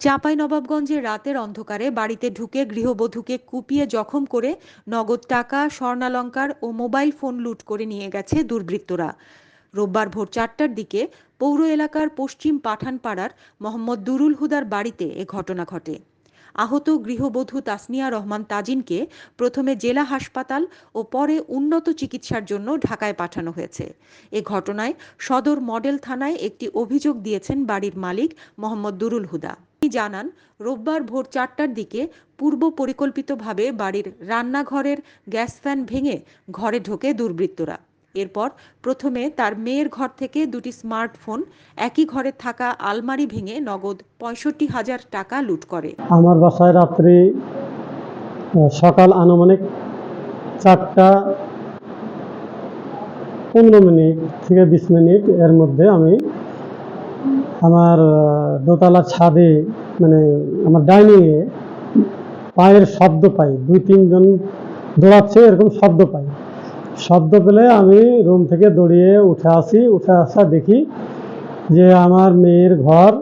চাঁপাইনবাবগঞ্জে রাতের অন্ধকারে বাড়িতে ঢুকে গৃহবধূকে কুপিয়ে জখম করে নগদ টাকা, স্বর্ণালঙ্কার ও মোবাইল ফোন লুট করে নিয়ে গেছে দুর্বৃত্তরা। রোববার ভোর চারটার দিকে পৌর এলাকার পশ্চিম পাঠানপাড়ার মোহাম্মদ দুরুল হুদার বাড়িতে এ ঘটনা ঘটে। আহত গৃহবধূ তাসনিয়া রহমান তাজিনকে প্রথমে জেলা হাসপাতাল ও পরে উন্নত চিকিৎসার জন্য ঢাকায় পাঠানো হয়েছে। এ ঘটনায় সদর মডেল থানায় একটি অভিযোগ দিয়েছেন বাড়ির মালিক মোহাম্মদ দুরুল হুদা। জানান, রোববার ভোর চারটার দিকে পূর্ব পরিকল্পিতভাবে বাড়ির রান্নাঘরের গ্যাস ফ্যান ভেঙে ঘরে ঢোকে দুর্বৃত্তরা। এরপর প্রথমে তার মেয়ের ঘর থেকে দুটি স্মার্টফোন, একই ঘরে থাকা আলমারি ভেঙে নগদ পঁয়ষট্টি হাজার টাকা লুট করে। আমার বাসায় রাত্রি সকাল আনুমানিক চারটা পনেরো মিনিট থেকে বিশ মিনিট এর মধ্যে আমি আমার দোতলা ছাদে মানে আমার ডাইনিংয়ে পায়ের শব্দ পাই। দুই, তিনজন দৌড়াচ্ছে, এরকম শব্দ পাই। শব্দ পেলে আমি রুম থেকে দৌড়িয়ে উঠে আসি। উঠে আসা দেখি যে আমার মেয়ের ঘর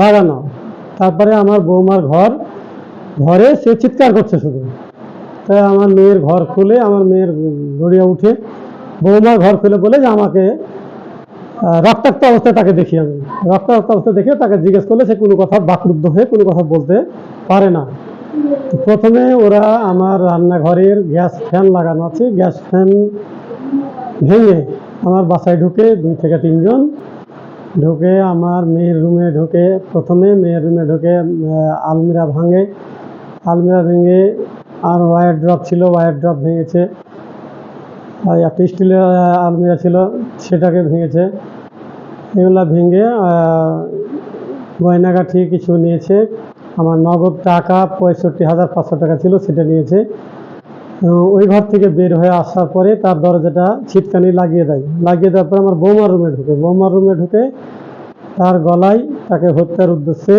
লাগানো। তারপরে আমার বৌমার ঘর, ঘরে সে চিৎকার করছে শুধু। তাই আমার মেয়ের ঘর খুলে, আমার মেয়ের গড়িয়ে উঠে বৌমার ঘর খুলে বলে যে আমাকে রক্তাক্ত অবস্থায় তাকে দেখি আমি রক্তাক্ত অবস্থা দেখে তাকে জিজ্ঞেস করলে সে কোনো কথা বাকরুদ্ধ হয়ে কোনো কথা বলতে পারে না। প্রথমে ওরা আমার রান্নাঘরের গ্যাস ফ্যান লাগানো আছে। গ্যাস ফ্যান ভেঙে আমার বাসায় ঢুকে দুই থেকে তিনজন ঢুকে আমার মেয়ের রুমে ঢুকে প্রথমে মেয়ের রুমে ঢুকে আলমিরা ভাঙে। আলমিরা ভেঙে আর ওয়ার ড্রপ ছিল ওয়ার ড্রপ ভেঙেছে। একটা স্টিলের আলমিরা ছিল সেটাকে ভেঙেছে। এগুলো ভেঙে আহ, গয়নাগাঠি কিছু নিয়েছে। আমার নগদ টাকা পঁয়ষট্টি হাজার পাঁচশো টাকা ছিল সেটা নিয়েছে। ওই ঘর থেকে বের হয়ে আসার পরে তার দরজাটা ছিটকানি লাগিয়ে দেয়। লাগিয়ে দেওয়ার পরে আমার বৌমার রুমে ঢুকে বৌমার রুমে ঢুকে তার গলায় তাকে হত্যার উদ্দেশ্যে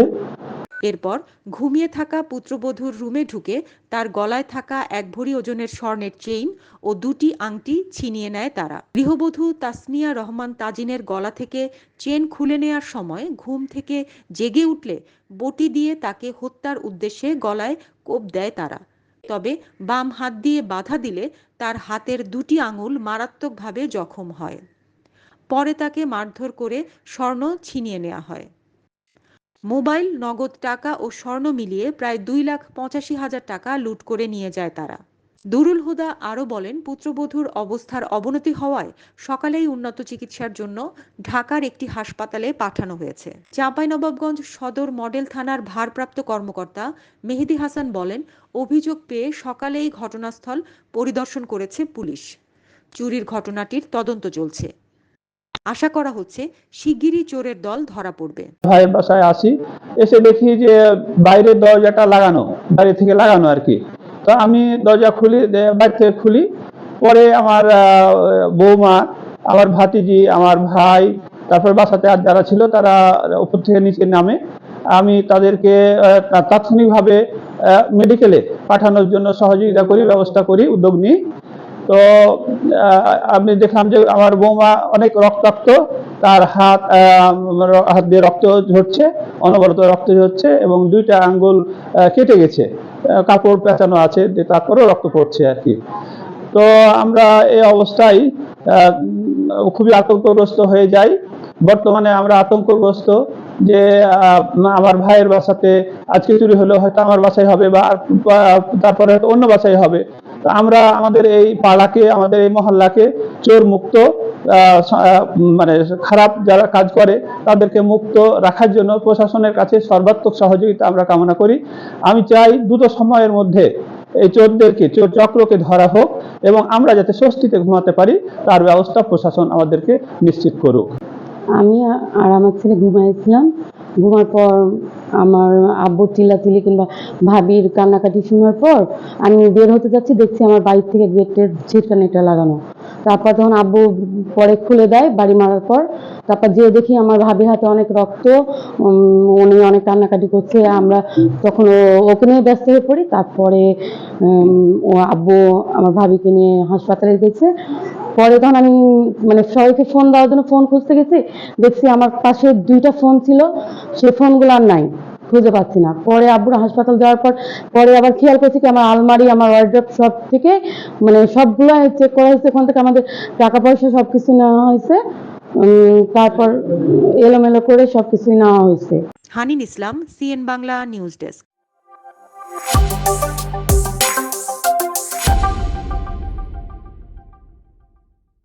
এরপর ঘুমিয়ে থাকা পুত্রবধূর রুমে ঢুকে তার গলায় থাকা এক ভরি ওজনের স্বর্ণের চেইন ও দুটি আংটি ছিনিয়ে নেয় তারা। গৃহবধূ তাসনিয়া রহমান তাজিনের গলা থেকে চেন খুলে নেয়ার সময় ঘুম থেকে জেগে উঠলে বটি দিয়ে তাকে হত্যার উদ্দেশ্যে গলায় কোপ দেয় তারা। তবে বাম হাত দিয়ে বাধা দিলে তার হাতের দুটি আঙুল মারাত্মকভাবে জখম হয়। পরে তাকে মারধর করে স্বর্ণ ছিনিয়ে নেওয়া হয়। মোবাইল, নগদ টাকা ও স্বর্ণ মিলিয়ে প্রায় দুই লাখ পঁচাশি হাজার টাকা লুট করে নিয়ে যায় তারা। দুরুল হুদা আরও বলেন, পুত্রবধূর অবস্থার অবনতি হওয়ায় সকালেই উন্নত চিকিৎসার জন্য ঢাকার একটি হাসপাতালে পাঠানো হয়েছে। চাঁপাইনবাবগঞ্জ সদর মডেল থানার ভারপ্রাপ্ত কর্মকর্তা মেহেদি হাসান বলেন, অভিযোগ পেয়ে সকালেই ঘটনাস্থল পরিদর্শন করেছে পুলিশ। চুরির ঘটনাটির তদন্ত চলছে। আশা করা হচ্ছে শিগগিরই চোরের দল ধরা পড়বে। ভাইয়ের বাসায় আসি, এসে দেখি যে বাইরের দরজাটা লাগানো, বাইরে থেকে লাগানো আর কি। তো আমি দরজা খুলি বাইরে থেকে খুলি, পরে আমার বৌমা, আমার ভাতিজি, আমার ভাই, তারপর বাসাতে আর যারা ছিল তারা উপর থেকে নিচে নামে। আমি তাদেরকে তাৎক্ষণিকভাবে মেডিকেলে পাঠানোর জন্য সহযোগিতা করি, ব্যবস্থা করি, উদ্যোগ নিই। তো আমি দেখলাম যে আমার বৌমা অনেক রক্তাক্ত, তার হাত হাত দিয়ে রক্ত ঝরছে, অনবরত রক্ত ঝরছে এবং দুইটা আঙ্গুল কেটে গেছে কাপড় পেঁচানো আছে তারপরেও রক্ত পড়ছে আর কি। তো আমরা এই অবস্থায় খুবই আতঙ্কগ্রস্ত হয়ে যাই। বর্তমানে আমরা আতঙ্কগ্রস্ত যে আমার ভাইয়ের বাসাতে আজকে চুরি হলো হয়তো আমার বাসায় হবে বা- তারপরে হয়তো অন্য বাসায় হবে। তো আমরা আমাদের এই পাড়াকে, আমাদের এই মহল্লাকে চোর মুক্ত মানে খারাপ যারা কাজ করে তাদেরকে মুক্ত রাখার জন্য প্রশাসনের কাছে সর্বাত্মক সহযোগিতা আমরা কামনা করি। আমি চাই দ্রুত সময়ের মধ্যে এই চোরদেরকে, চোর চক্রকে ধরা হোক এবং আমরা যাতে স্বস্তিতে ঘুমাতে পারি, তার ব্যবস্থা প্রশাসন আমাদেরকে নিশ্চিত করুক। আমি আর আমার ছেলে ঘুমাইছিলাম ঘুমার পর আমার আব্বু চিল্লাচিল্লি কিংবা ভাবির কান্নাকাটি শোনার পর আমি বের হতে যাচ্ছি, দেখছি আমার বাড়ির থেকে গেটের ছিটকানিটা লাগানো। তারপর তখন আব্বু পরে খুলে দেয় বাড়ি মারার পর, তারপর যেয়ে দেখি আমার ভাবির হাতে অনেক রক্ত উনি অনেক কান্নাকাটি করছে। আমরা তখন ওকে নিয়ে ব্যস্ত হয়ে পড়ি। তারপরে ও আব্বু আমার ভাবিকে নিয়ে হাসপাতালে গেছে। পরে তখন আমি মানে সবাইকে ফোন দেওয়ার জন্য ফোন খুঁজতে গেছি। দেখছি আমার পাশে দুইটা ফোন ছিল, সেই ফোনগুলো আর নাই, খুঁজে পাচ্ছি না। পরে আব্বুর হাসপাতাল যাওয়ার পর, পরে আবার খেয়াল করছি কি আমার আলমারি, আমার ওয়ার্ড্রপ সব থেকে মানে সবগুলো চেক করা হয়েছে, ওখান থেকে আমাদের টাকা পয়সা সব কিছু নেওয়া হয়েছে। তারপর এলোমেলো করে সব কিছুই নেওয়া হয়েছে। Hanin Islam, CN Bangla news desk.